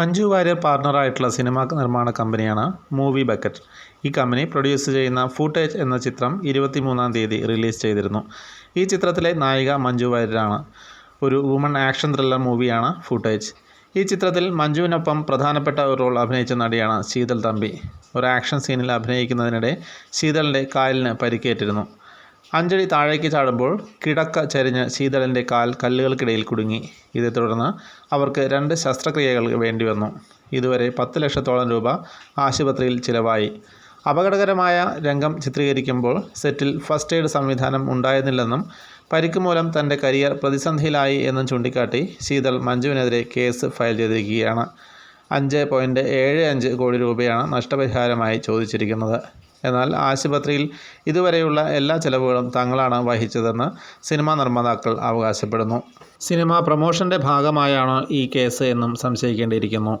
Manju Warrier പാർട്ണറായിട്ടുള്ള cinema നിർമ്മാണ കമ്പനിയാണ് movie bucket. ഈ കമ്പനി പ്രൊഡ്യൂസ് ചെയ്യുന്ന ഫൂട്ടേജ് എന്ന ചിത്രം ഇരുപത്തിമൂന്നാം തീയതി റിലീസ് ചെയ്തിരുന്നു. ഈ ചിത്രത്തിലെ നായിക മഞ്ജു വാര്യരാണ്. ഒരു വുമൺ ആക്ഷൻ ത്രില്ലർ മൂവിയാണ് ഫൂട്ടേജ് ഈ ചിത്രത്തിൽ മഞ്ജുവിനൊപ്പം പ്രധാനപ്പെട്ട ഒരു റോൾ അഭിനയിച്ച നടിയാണ് ശീതൾ തമ്പി. ഒരു ആക്ഷൻ സീനിൽ അഭിനയിക്കുന്നതിനിടെ ശീതളിന്റെ കാലിന് പരിക്കേറ്റിരുന്നു. അഞ്ജലി താഴേക്ക് ചാടുമ്പോൾ കിടക്ക ചരിഞ്ഞ് ശീതളന്റെ കാൽ കല്ലുകൾക്കിടയിൽ കുടുങ്ങി. ഇതേ തുടർന്ന് അവർക്ക് രണ്ട് ശസ്ത്രക്രിയകൾ വേണ്ടി വന്നു. ഇതുവരെ പത്ത് ലക്ഷത്തോളം രൂപ ആശുപത്രിയിൽ ചിലവായി. അപകടകരമായ രംഗം ചിത്രീകരിക്കുമ്പോൾ സെറ്റിൽ ഫസ്റ്റ് എയ്ഡ് സംവിധാനം ഉണ്ടായിരുന്നില്ലെന്നും പരിക്ക് മൂലം തന്റെ കരിയർ പ്രതിസന്ധിയിലായി എന്നും ചൂണ്ടിക്കാട്ടി ശീതൾ മഞ്ജുവിനെതിരെ കേസ് ഫയൽ ചെയ്തിരിക്കുകയാണ്. അഞ്ച് പോയിന്റ് ഏഴ് അഞ്ച് കോടി രൂപയാണ് നഷ്ടപരിഹാരമായി ചോദിച്ചിരിക്കുന്നത്. എന്നാൽ ആശുപത്രിയിൽ ഇതുവരെയുള്ള എല്ലാ ചെലവുകളും തങ്ങളാണ് വഹിച്ചതെന്ന് സിനിമാ നിർമ്മാതാക്കൾ അവകാശപ്പെടുന്നു. സിനിമ പ്രമോഷന്റെ ഭാഗമായാണ് ഈ കേസ് എന്നും സംശയിക്കേണ്ടിയിരിക്കുന്നു.